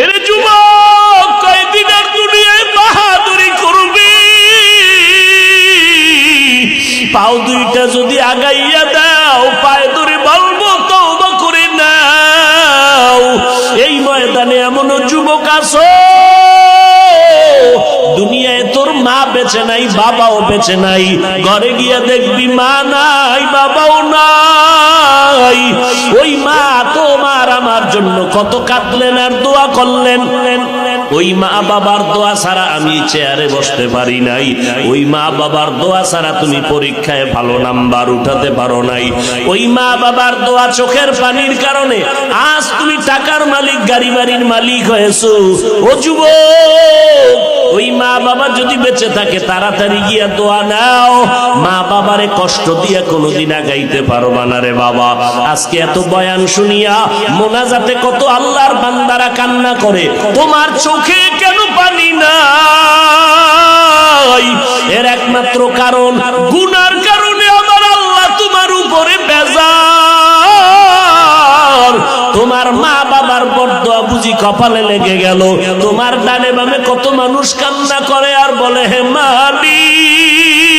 এর যুবক কয়দিনের দুনিয়ায় বাহাদুরি করবি। পাও দুইটা যদি আগাইয়া দাও, পায়ে ধরে বলব, তওবা করে নাও। এই ময়দানে এমন যুবক আছো? দুনিয়ায় তোর মা বেঁচে নাই, বাবাও বেঁচে নাই। ঘরে গিয়া দেখবি মা নাই, বাবাও নাই। ওই মা আমার জন্য কত কাঁদলেন আর দোয়া করলেন। ওই মা বাবার দোয়া ছাড়া আমি চেয়ারে বসতে পারি নাই। ওই মা বাবার দোয়া ছাড়া তুমি পরীক্ষায় ভালো নাম্বার উঠাতে পারো নাই। ওই মা বাবার দোয়া চোখের পানির কারণে আজ তুমি টাকার মালিক, গাড়ি বাড়ির মালিক হয়েছো। ও যুবক ওই মা বাবা যদি বেঁচে থাকে, তাড়াতাড়ি গিয়া দোয়া নাও। মা বাবারে কষ্ট দিয়া কোনোদিন আগাইতে পারবা না রে বাবা। আজকে এত বয়ান শুনিয়া মোনাজাতে কত আল্লাহর বান্দারা কান্না করে, তোমার চোখে কেন পানি না এর একমাত্র কারণ, গুনার কারণে কপালে লেগে গেল। তোমার ডানে বামে কত মানুষ কান্না করে আর বলে হে মালিক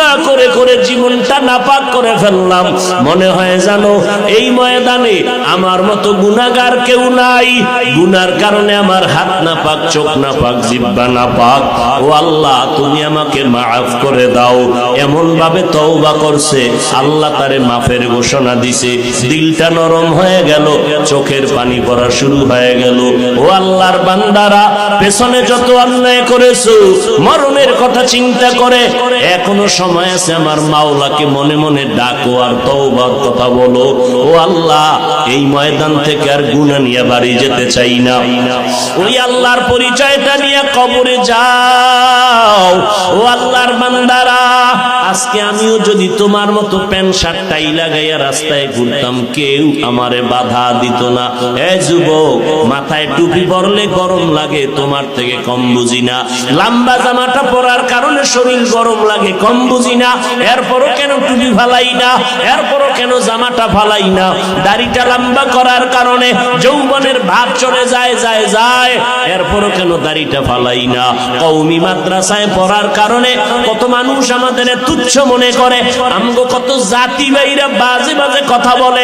গুনা করে করে জীবনটা নাপাক করে ফেললাম। মনে হয় জানো, এই ময়দানে আমার মতো গুনাগার কেউ নাই। গুনার কারণে আমার হাত না পাক চোখ না পাক জিব্বা না পাক ও আল্লাহ, তুমি আমাকে মাফ করে দাও। এমন ভাবে তওবা করছে, আল্লাহ তারে মাফের ঘোষণা দিছে। দিলটা নরম হয়ে গেল, চোখের পানি পড়া শুরু হয়ে গেল। ও আল্লাহর বান্দারা, পেছনে যত অন্যায় করেছ, মরণের কথা চিন্তা করে, এখনও সময় আছে আমার মাওলাকে মনে মনে ডাকো আর তওবার কথা বলো। ও আল্লাহ, এই ময়দান থেকে আর গুণা নিয়ে বাড়ি যেতে চাই না। ওই আল্লাহর পরিচয়টা নিয়ে কবরে যাও। ও আল্লাহর বান্দারা আজকে আমিও যদি তোমার মতো প্যান্ট শার্ট টাই লাগাইয়া রাস্তায় ঘুরতাম, কেউ আমারে বাধা দিত না। এ যুবক, মাথায় টুপি পরলে গরম লাগে, তোমার থেকে কম বুঝি না। লম্বা জামাটা পরার কারণে শরীর গরম লাগে, কম বুঝি না। এরপরও কেন টুপি ফালাই না? এরপরও কেন জামাটা ফালাই না? দাড়িটা লম্বা করার কারণে যৌবনের ভাব চলে যায় যায় যায়। এরপরও কেন দাড়িটা ফালাই না? কৌমি মাদ্রাসায় পড়ার কারণে কত মানুষ আমাদের তুচ্ছ মনে করে। আমগো কত জাতি বাইরা বাজে বাজে কথা বলে।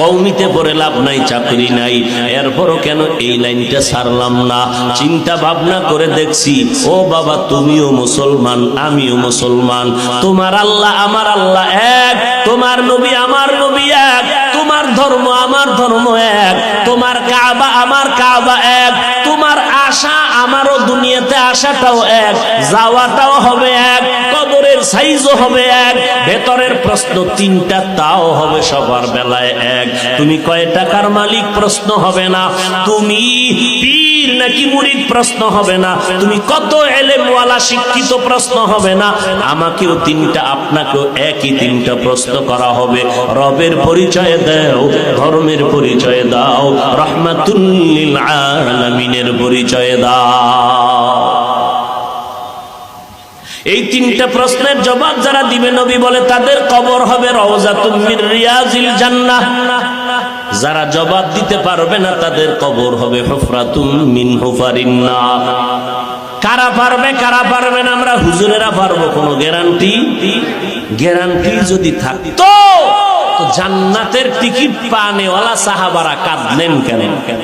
কৌমিতে পড়ে লাভ নাই, চাকরি নাই। এরপরও কেন এই লাইনটা ছাড়লাম না? চিন্তা ভাবনা করে দেখছি, ও বাবা, তুমিও মুসলমান, আমিও মুসলমান। তোমার আল্লাহ আমার আল্লাহ এক, তোমার নবী আমার নবী এক, তোমার ধর্ম আমার ধর্ম এক, তোমার কাবা আমার কাবা এক, তোমার আশা আমারও দুনিয়াতে আশাটাও এক, যাওয়াটাও হবে এক কবরের সাইজও হবে এক, ভেতরের প্রশ্ন তিনটা, তাও হবে সবার বেলায় এক। তুমি কয় টাকার মালিক প্রশ্ন হবে না। তুমি পীর নাকি মুরিদ প্রশ্ন হবে না। তুমি কত এলেমওয়ালা, শিক্ষিত প্রশ্ন হবে না। আমাকেও তিনটা, আপনাকেও একই তিনটা প্রশ্ন করা হবে। রবের পরিচয় দাও, ধর্মের পরিচয় দাও রহমাতুল্লিল আলামিনের পরিচয় দাও। তিনটা প্রশ্নের জবাব যারা দিবে, নবী বলে, তাদের কবর হবে জান্নাহ। যারা জবাব দিতে পারবে না, তাদের কবর হবে মিন হুফারিন কারা পারবে কারা পারবে না, আমরা হুজুরেরা পারব, কোনো গ্যারান্টি? গ্যারান্টি যদি থাকতো জান্নাতের টিকিট পানেওয়ালা সাহাবারা কাঁদলেন কেন কেন?